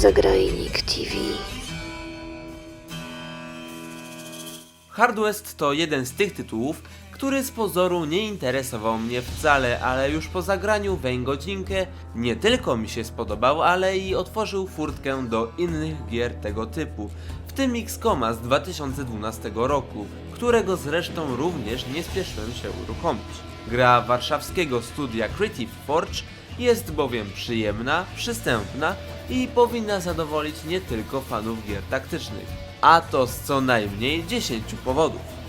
Zagrajnik TV. Hard West to jeden z tych tytułów, który z pozoru nie interesował mnie wcale, ale już po zagraniu weń godzinkę nie tylko mi się spodobał, ale i otworzył furtkę do innych gier tego typu, w tym X-Koma z 2012 roku, którego zresztą również nie spieszyłem się uruchomić. Gra warszawskiego studia Creative Forge jest bowiem przyjemna, przystępna i powinna zadowolić nie tylko fanów gier taktycznych, a to z co najmniej 10 powodów.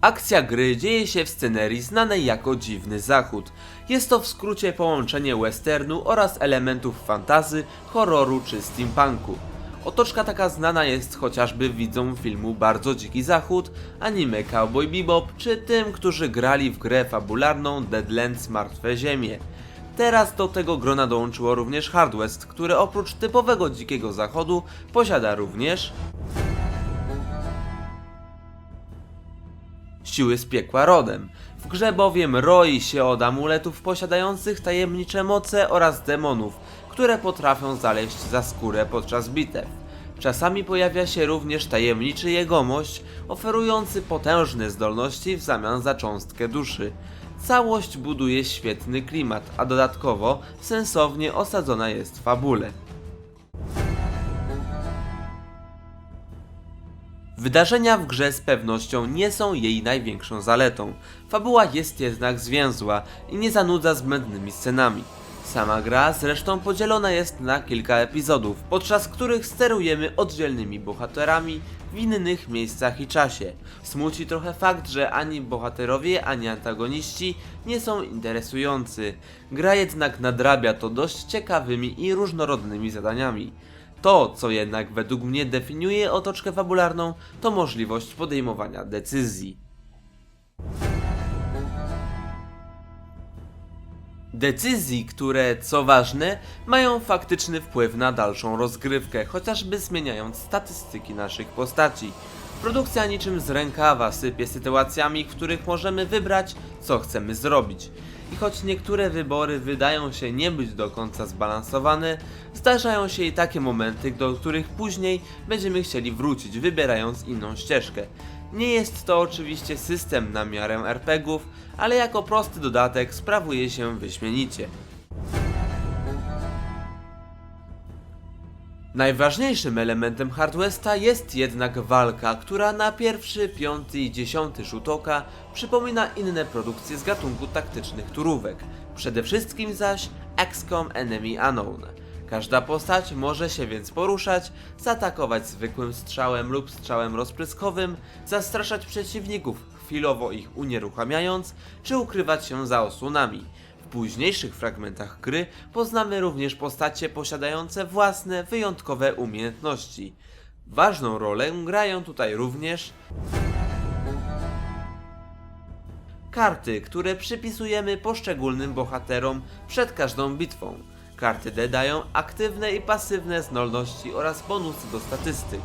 Akcja gry dzieje się w scenerii znanej jako Dziwny Zachód. Jest to w skrócie połączenie westernu oraz elementów fantazy, horroru czy steampunku. Otoczka taka znana jest chociażby widzom filmu Bardzo Dziki Zachód, anime Cowboy Bebop, czy tym, którzy grali w grę fabularną Deadlands Martwe Ziemie. Teraz do tego grona dołączyło również Hard West, które oprócz typowego Dzikiego Zachodu posiada również siły z piekła rodem. W grze bowiem roi się od amuletów posiadających tajemnicze moce oraz demonów, które potrafią zaleźć za skórę podczas bitew. Czasami pojawia się również tajemniczy jegomość, oferujący potężne zdolności w zamian za cząstkę duszy. Całość buduje świetny klimat, a dodatkowo sensownie osadzona jest w fabule. Wydarzenia w grze z pewnością nie są jej największą zaletą. Fabuła jest jednak zwięzła i nie zanudza zbędnymi scenami. Sama gra zresztą podzielona jest na kilka epizodów, podczas których sterujemy oddzielnymi bohaterami w innych miejscach i czasie. Smuci trochę fakt, że ani bohaterowie, ani antagoniści nie są interesujący. Gra jednak nadrabia to dość ciekawymi i różnorodnymi zadaniami. To, co jednak według mnie definiuje otoczkę fabularną, to możliwość podejmowania decyzji. Decyzji, które, co ważne, mają faktyczny wpływ na dalszą rozgrywkę, chociażby zmieniając statystyki naszych postaci. Produkcja niczym z rękawa sypie sytuacjami, w których możemy wybrać, co chcemy zrobić. I choć niektóre wybory wydają się nie być do końca zbalansowane, zdarzają się i takie momenty, do których później będziemy chcieli wrócić, wybierając inną ścieżkę. Nie jest to oczywiście system na miarę RPGów, ale jako prosty dodatek sprawuje się wyśmienicie. Najważniejszym elementem Hard Westa jest jednak walka, która na pierwszy, piąty i dziesiąty rzut oka przypomina inne produkcje z gatunku taktycznych turówek. Przede wszystkim zaś XCOM Enemy Unknown. Każda postać może się więc poruszać, zaatakować zwykłym strzałem lub strzałem rozpryskowym, zastraszać przeciwników, chwilowo ich unieruchamiając, czy ukrywać się za osłonami. W późniejszych fragmentach gry poznamy również postacie posiadające własne, wyjątkowe umiejętności. Ważną rolę grają tutaj również karty, które przypisujemy poszczególnym bohaterom przed każdą bitwą. Karty te dają aktywne i pasywne zdolności oraz bonusy do statystyk.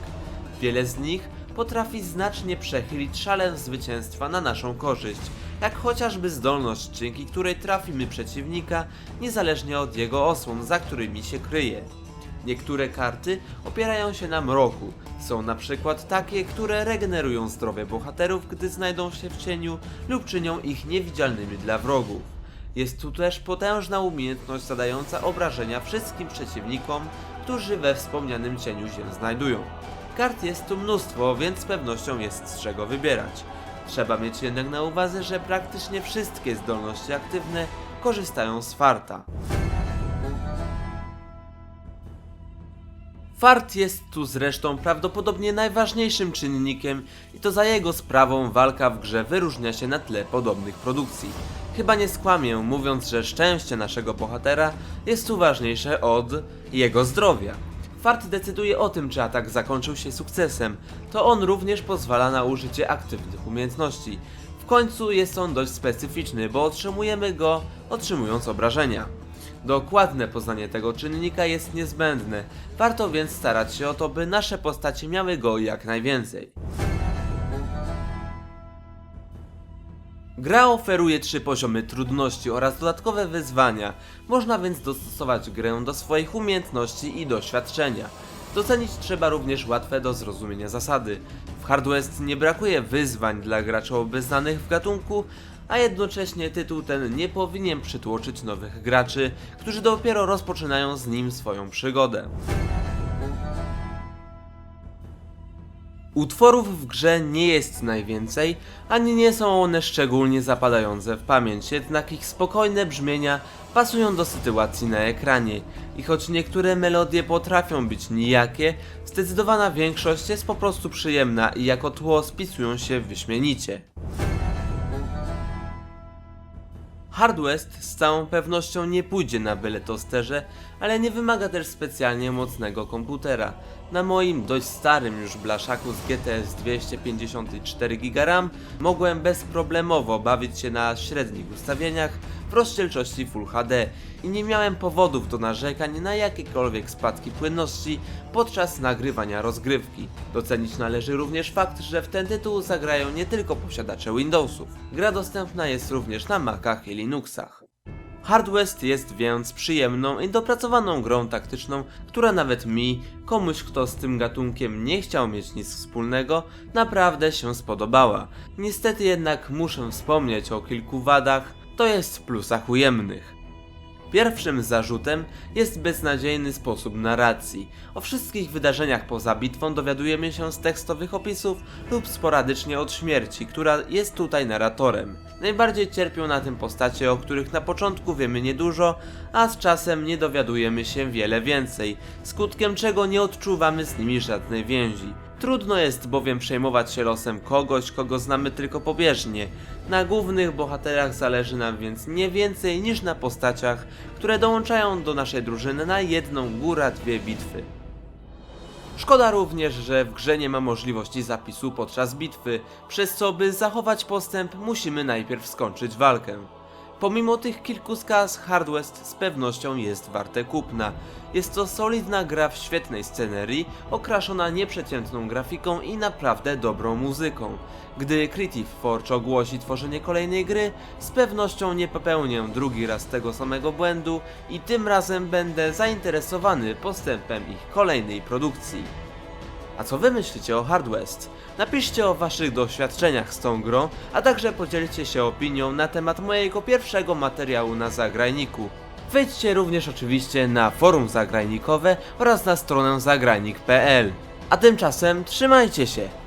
Wiele z nich potrafi znacznie przechylić szalę zwycięstwa na naszą korzyść, jak chociażby zdolność, dzięki której trafimy przeciwnika niezależnie od jego osłon, za którymi się kryje. Niektóre karty opierają się na mroku. Są na przykład takie, które regenerują zdrowie bohaterów, gdy znajdą się w cieniu lub czynią ich niewidzialnymi dla wrogów. Jest tu też potężna umiejętność zadająca obrażenia wszystkim przeciwnikom, którzy we wspomnianym cieniu się znajdują. Kart jest tu mnóstwo, więc z pewnością jest z czego wybierać. Trzeba mieć jednak na uwadze, że praktycznie wszystkie zdolności aktywne korzystają z farta. Fart jest tu zresztą prawdopodobnie najważniejszym czynnikiem i to za jego sprawą walka w grze wyróżnia się na tle podobnych produkcji. Chyba nie skłamię mówiąc, że szczęście naszego bohatera jest tu ważniejsze od jego zdrowia. Fart decyduje o tym, czy atak zakończył się sukcesem. To on również pozwala na użycie aktywnych umiejętności. W końcu jest on dość specyficzny, bo otrzymujemy go otrzymując obrażenia. Dokładne poznanie tego czynnika jest niezbędne, warto więc starać się o to, by nasze postacie miały go jak najwięcej. Gra oferuje trzy poziomy trudności oraz dodatkowe wyzwania. Można więc dostosować grę do swoich umiejętności i doświadczenia. Docenić trzeba również łatwe do zrozumienia zasady. W Hard West nie brakuje wyzwań dla graczy obeznanych w gatunku, a jednocześnie tytuł ten nie powinien przytłoczyć nowych graczy, którzy dopiero rozpoczynają z nim swoją przygodę. Utworów w grze nie jest najwięcej, ani nie są one szczególnie zapadające w pamięć, jednak ich spokojne brzmienia pasują do sytuacji na ekranie. I choć niektóre melodie potrafią być nijakie, zdecydowana większość jest po prostu przyjemna i jako tło spisują się wyśmienicie. Hard West z całą pewnością nie pójdzie na byle tosterze, ale nie wymaga też specjalnie mocnego komputera. Na moim dość starym już blaszaku z GTS 254 GB RAM mogłem bezproblemowo bawić się na średnich ustawieniach w rozdzielczości Full HD i nie miałem powodów do narzekań na jakiekolwiek spadki płynności podczas nagrywania rozgrywki. Docenić należy również fakt, że w ten tytuł zagrają nie tylko posiadacze Windowsów. Gra dostępna jest również na Macach i Linuxach. West jest więc przyjemną i dopracowaną grą taktyczną, która nawet mi, komuś kto z tym gatunkiem nie chciał mieć nic wspólnego, naprawdę się spodobała. Niestety jednak muszę wspomnieć o kilku wadach, to jest plusach ujemnych. Pierwszym zarzutem jest beznadziejny sposób narracji. O wszystkich wydarzeniach poza bitwą dowiadujemy się z tekstowych opisów lub sporadycznie od śmierci, która jest tutaj narratorem. Najbardziej cierpią na tym postacie, o których na początku wiemy niedużo, a z czasem nie dowiadujemy się wiele więcej, skutkiem czego nie odczuwamy z nimi żadnej więzi. Trudno jest bowiem przejmować się losem kogoś, kogo znamy tylko pobieżnie. Na głównych bohaterach zależy nam więc nie więcej niż na postaciach, które dołączają do naszej drużyny na jedną, góra dwie bitwy. Szkoda również, że w grze nie ma możliwości zapisu podczas bitwy, przez co by zachować postęp musimy najpierw skończyć walkę. Pomimo tych kilku skaz, Hard West z pewnością jest warte kupna. Jest to solidna gra w świetnej scenerii, okraszona nieprzeciętną grafiką i naprawdę dobrą muzyką. Gdy Creative Forge ogłosi tworzenie kolejnej gry, z pewnością nie popełnię drugi raz tego samego błędu i tym razem będę zainteresowany postępem ich kolejnej produkcji. A co wy myślicie o Hard West? Napiszcie o waszych doświadczeniach z tą grą, a także podzielcie się opinią na temat mojego pierwszego materiału na zagrajniku. Wejdźcie również oczywiście na forum zagrajnikowe oraz na stronę zagrajnik.pl. A tymczasem trzymajcie się!